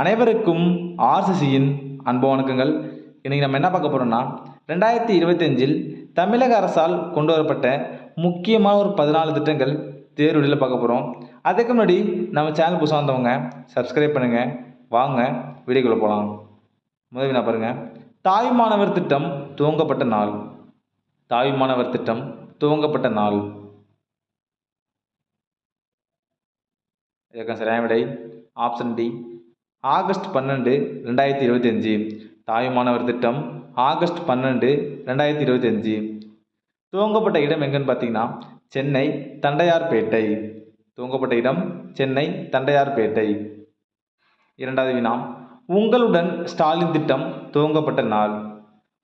அனைவருக்கும் ஆர்சிசியின் அன்பு வணக்கங்கள். இன்றைக்கி நம்ம என்ன பார்க்க போகிறோம்னா ரெண்டாயிரத்தி இருபத்தஞ்சில் தமிழக அரசால் கொண்டு வரப்பட்ட முக்கியமான ஒரு பதினாலு திட்டங்கள் தேர்வெளியில் பார்க்க போகிறோம் அதுக்கு முன்னாடி நம்ம சேனல் புதுசாக வந்தவங்க சப்ஸ்கிரைப் பண்ணுங்கள் வாங்க வீடியோக்குள்ளே போகலாம் முதல் நான் பாருங்கள் தாய் மாணவர் திட்டம் துவங்கப்பட்ட நாள். தாய் மாணவர் திட்டம் துவங்கப்பட்ட நாள். இதற்கான சரியான விடை ஆப்ஷன் டி ஆகஸ்ட் பன்னெண்டு ரெண்டாயிரத்தி இருபத்தஞ்சி தாய் மாணவர் திட்டம் ஆகஸ்ட் பன்னெண்டு ரெண்டாயிரத்தி இருபத்தஞ்சி துவங்கப்பட்ட இடம் எங்கன்னு பார்த்தீங்கன்னா சென்னை தண்டையார்பேட்டை துவங்கப்பட்ட இடம் சென்னை தண்டையார்பேட்டை இரண்டாவது வினா உங்களுடன் ஸ்டாலின் திட்டம் துவங்கப்பட்ட நாள்.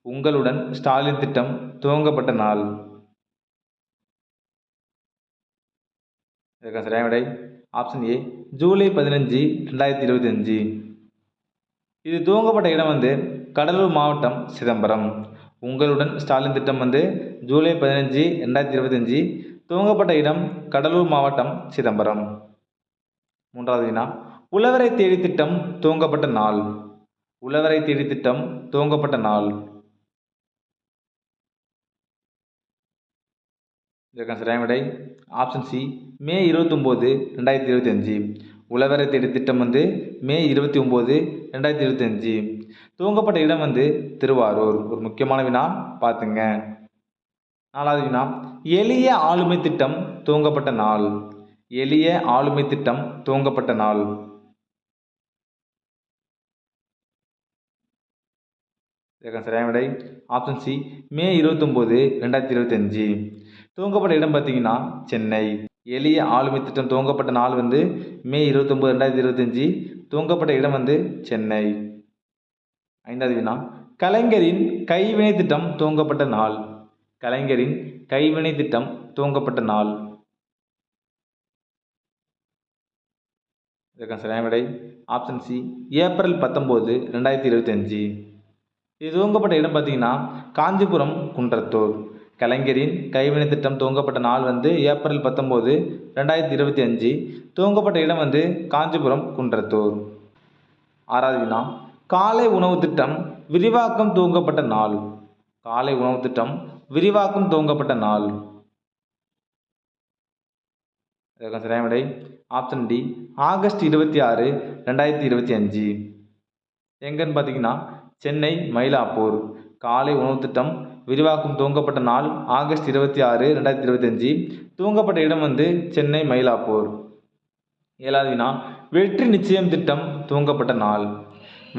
உங்களுடன் ஸ்டாலின் திட்டம் துவங்கப்பட்ட நாள். இதற்கான சரியான விடை. ஆப்ஷன் ஏ ஜூலை பதினஞ்சு ரெண்டாயிரத்தி இருபத்தஞ்சி. இது துவங்கப்பட்ட இடம் வந்து கடலூர் மாவட்டம் சிதம்பரம். உங்களுடன் ஸ்டாலின் திட்டம் வந்து ஜூலை பதினஞ்சு ரெண்டாயிரத்தி இருபத்தஞ்சி. துவங்கப்பட்ட இடம் கடலூர் மாவட்டம் சிதம்பரம். மூன்றாவது வினா உழவரை தேடி திட்டம் துவங்கப்பட்ட நாள். உழவரை தேடி திட்டம் துவங்கப்பட்ட நாள். இதற்கான சரியான விடை ஆப்ஷன் சி மே இருபத்தொம்போது ரெண்டாயிரத்தி இருபத்தஞ்சி உழவரை தேடி திட்டம் வந்து மே இருபத்தி ஒம்பது ரெண்டாயிரத்தி இருபத்தஞ்சி துவங்கப்பட்ட இடம் வந்து திருவாரூர். ஒரு முக்கியமான வினா பார்த்துங்க. நாலாவது வினா எளிய ஆளுமை திட்டம் துவங்கப்பட்ட நாள். எளிய ஆளுமை திட்டம் துவங்கப்பட்ட நாள். இதற்கான சரியான விடை ஆப்ஷன் சி மே இருபத்தொம்போது ரெண்டாயிரத்தி இருபத்தஞ்சி துவங்கப்பட்ட இடம் பார்த்தீங்கன்னா சென்னை. எளிய ஆளுமை திட்டம் துவங்கப்பட்ட நாள் வந்து மே இருபத்தொம்போது ரெண்டாயிரத்தி இருபத்தஞ்சி. துவங்கப்பட்ட இடம் வந்து சென்னை. ஐந்தாவது வினா. கலைஞரின் கைவினை திட்டம் துவங்கப்பட்ட நாள். கலைஞரின் கைவினை திட்டம் துவங்கப்பட்ட நாள். இதற்கான சரியான விடை. Option C. ஏப்ரல் பத்தொம்போது ரெண்டாயிரத்தி இருபத்தஞ்சி. இது துவங்கப்பட்ட இடம் பார்த்தீங்கன்னா காஞ்சிபுரம் குன்றத்தூர். கலைஞரின் கைவினை திட்டம் துவங்கப்பட்ட நாள் வந்து ஏப்ரல் பத்தொம்போது ரெண்டாயிரத்தி இருபத்தி அஞ்சு. துவங்கப்பட்ட இடம் வந்து காஞ்சிபுரம் குன்றத்தூர். ஆறாவது வினா. காலை உணவு திட்டம் விரிவாக்கம் துவங்கப்பட்ட நாள். காலை உணவு திட்டம் விரிவாக்கம் துவங்கப்பட்ட நாள். சரியான விடை ஆப்ஷன் டி ஆகஸ்ட் இருபத்தி ஆறு ரெண்டாயிரத்தி இருபத்தி அஞ்சு. எங்கன்னு பார்த்தீங்கன்னா சென்னை மயிலாப்பூர். காலை உணவு திட்டம் விரிவாக்கம் துவங்கப்பட்ட நாள் ஆகஸ்ட் இருபத்தி ஆறு ரெண்டாயிரத்தி இருபத்தஞ்சி. துவங்கப்பட்ட இடம் வந்து சென்னை மயிலாப்பூர். ஏழாவது வினா வெற்றி நிச்சயம் திட்டம் துவங்கப்பட்ட நாள்.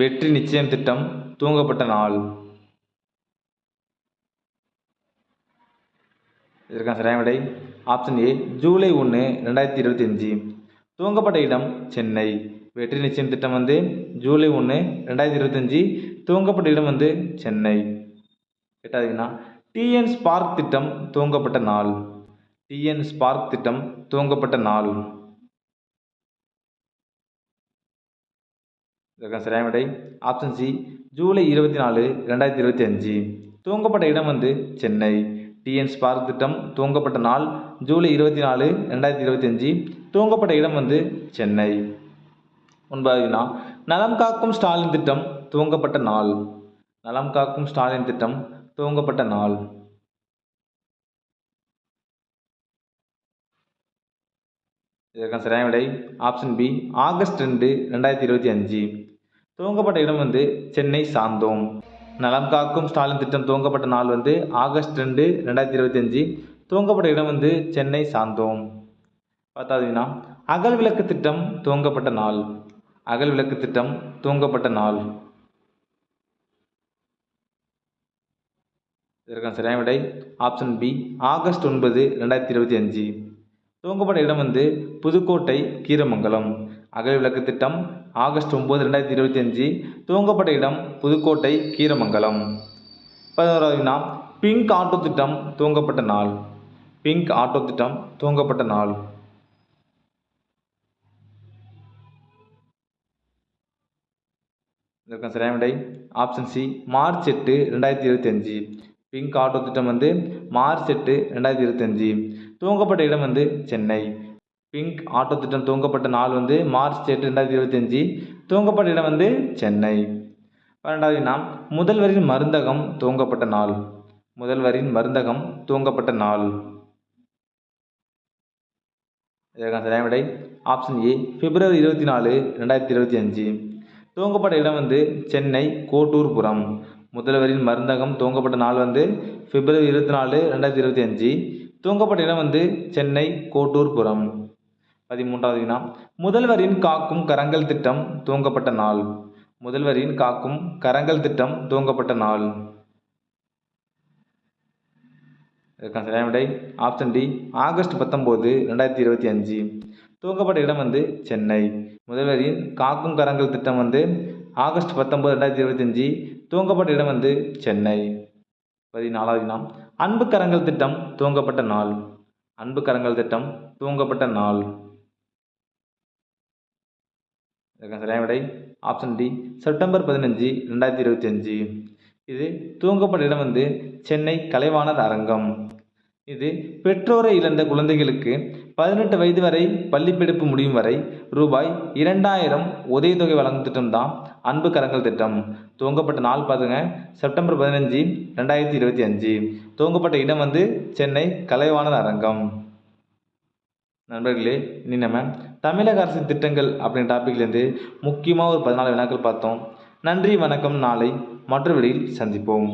வெற்றி நிச்சயம் திட்டம் துவங்கப்பட்ட நாள். இதற்கான சரியான விடை ஆப்ஷன் ஏ ஜூலை ஒன்று ரெண்டாயிரத்தி இருபத்தி அஞ்சு துவங்கப்பட்ட இடம் சென்னை. வெற்றி நிச்சயம் திட்டம் வந்து ஜூலை ஒன்று ரெண்டாயிரத்தி இருபத்தஞ்சி. துவங்கப்பட்ட இடம் வந்து சென்னை. எட்டாவது டிஎன் ஸ்பார்க் திட்டம் துவங்கப்பட்ட நாள். டிஎன் ஸ்பார்க் திட்டம் துவங்கப்பட்ட நாள். இதற்கான சரியான விடை ஆப்ஷன் சி ஜூலை இருபத்தி நாலு ரெண்டாயிரத்தி இருபத்தி அஞ்சு. துவங்கப்பட்ட இடம் வந்து சென்னை. டிஎன் ஸ்பார்க் திட்டம் துவங்கப்பட்ட நாள் ஜூலை இருபத்தி நாலு ரெண்டாயிரத்தி இருபத்தி அஞ்சு. துவங்கப்பட்ட இடம் வந்து சென்னை. ஒன்பதாவது நலம் காக்கும் ஸ்டாலின் திட்டம் துவங்கப்பட்ட நாள். நலம் காக்கும் ஸ்டாலின் திட்டம் துவங்கப்பட்ட நாள். இதற்கான சரியான விடை ஆப்ஷன் பி ஆகஸ்ட் ரெண்டு ரெண்டாயிரத்தி இருபத்தி அஞ்சு. துவங்கப்பட்ட இடம் வந்து சென்னை சாந்தோம். நலம் காக்கும் ஸ்டாலின் திட்டம் துவங்கப்பட்ட நாள் வந்து ஆகஸ்ட் ரெண்டு ரெண்டாயிரத்தி இருபத்தி அஞ்சு. துவங்கப்பட்ட இடம் வந்து சென்னை சாந்தோம். பத்தாவது வினா அகல் விளக்கு திட்டம் துவங்கப்பட்ட நாள். அகல் விளக்கு திட்டம் துவங்கப்பட்ட நாள். இதற்கான சரியான விடை? ஆப்ஷன் பி ஆகஸ்ட் ஒன்பது ரெண்டாயிரத்தி இருபத்தி அஞ்சு. துவங்கப்பட்ட இடம் வந்து புதுக்கோட்டை கீரமங்கலம். அகல் விளக்கு திட்டம் ஆகஸ்ட் ஒம்பது ரெண்டாயிரத்தி இருபத்தி அஞ்சு. துவங்கப்பட்ட இடம் புதுக்கோட்டை கீரமங்கலம். பதினோராவதுனா பிங்க் ஆட்டோ திட்டம் துவங்கப்பட்ட நாள். பிங்க் ஆட்டோ திட்டம் துவங்கப்பட்ட நாள். இதற்கான சரியான விடை? ஆப்ஷன் சி மார்ச் எட்டு ரெண்டாயிரத்தி இருபத்தி அஞ்சு. பிங்க் ஆட்டோ திட்டம் வந்து மார்ச் எட்டு ரெண்டாயிரத்தி இருபத்தஞ்சி. துவங்கப்பட்ட இடம் வந்து சென்னை. பிங்க் ஆட்டோ திட்டம் துவங்கப்பட்ட நாள் வந்து மார்ச் எட்டு ரெண்டாயிரத்தி இருபத்தஞ்சி. துவங்கப்பட்ட இடம் வந்து சென்னை. பன்னெண்டாவது நாம் முதல்வரின் மருந்தகம் துவங்கப்பட்ட நாள். முதல்வரின் மருந்தகம் துவங்கப்பட்ட நாள். இதற்கான சரியான விடை ஆப்ஷன் ஏ பிப்ரவரி இருபத்தி நாலு ரெண்டாயிரத்தி இருபத்தி அஞ்சு துவங்கப்பட்ட இடம் வந்து சென்னை கோட்டூர்புரம். முதல்வரின் மருந்தகம் துவங்கப்பட்ட நாள் வந்து பிப்ரவரி இருபத்தி நாலு ரெண்டாயிரத்தி இருபத்தி அஞ்சு. துவங்கப்பட்ட இடம் வந்து சென்னை கோட்டூர்புரம் பதிமூன்றாவது வினா முதல்வரின் காக்கும் கரங்கள் திட்டம் துவங்கப்பட்ட நாள். முதல்வரின் காக்கும் கரங்கள் திட்டம் துவங்கப்பட்ட நாள். இதற்கான சரியான விடை ஆப்ஷன் டி ஆகஸ்ட் பத்தொம்போது ரெண்டாயிரத்தி இருபத்தி அஞ்சு. துவங்கப்பட்ட இடம் வந்து சென்னை. முதல்வரின் காக்கும் கரங்கள் திட்டம் வந்து ஆகஸ்ட் பத்தொம்பது ரெண்டாயிரத்தி இருபத்தஞ்சி துவங்கப்பட்ட இடம் வந்து சென்னை. பதினாலாவது நாள் அன்பு கரங்கள் திட்டம் துவங்கப்பட்ட நாள். அன்பு கரங்கள் திட்டம் துவங்கப்பட்ட நாள். சரியான விடை. ஆப்ஷன் டி செப்டம்பர் பதினஞ்சு ரெண்டாயிரத்தி இருபத்தி அஞ்சு இது துவங்கப்பட்ட இடம் வந்து சென்னை கலைவாணர் அரங்கம். இது பெற்றோரை இழந்த குழந்தைகளுக்கு பதினெட்டு வயது வரை பள்ளிப்படிப்பு முடியும் வரை ரூபாய் இரண்டாயிரம் உதவித்தொகை வழங்கும் திட்டம் தான் அன்பு கரங்கள் திட்டம். துவங்கப்பட்ட நாள் பாருங்க. செப்டம்பர் பதினஞ்சு ரெண்டாயிரத்தி இருபத்தி அஞ்சு. துவங்கப்பட்ட இடம் வந்து சென்னை கலைவாணர் அரங்கம். நண்பர்களே இனி நம்ம தமிழக அரசின் திட்டங்கள் அப்படின்ற டாப்பிக்லேருந்து முக்கியமாக ஒரு பதினாலு வினாக்கள் பார்த்தோம். நன்றி வணக்கம். நாளை மற்ற சந்திப்போம்.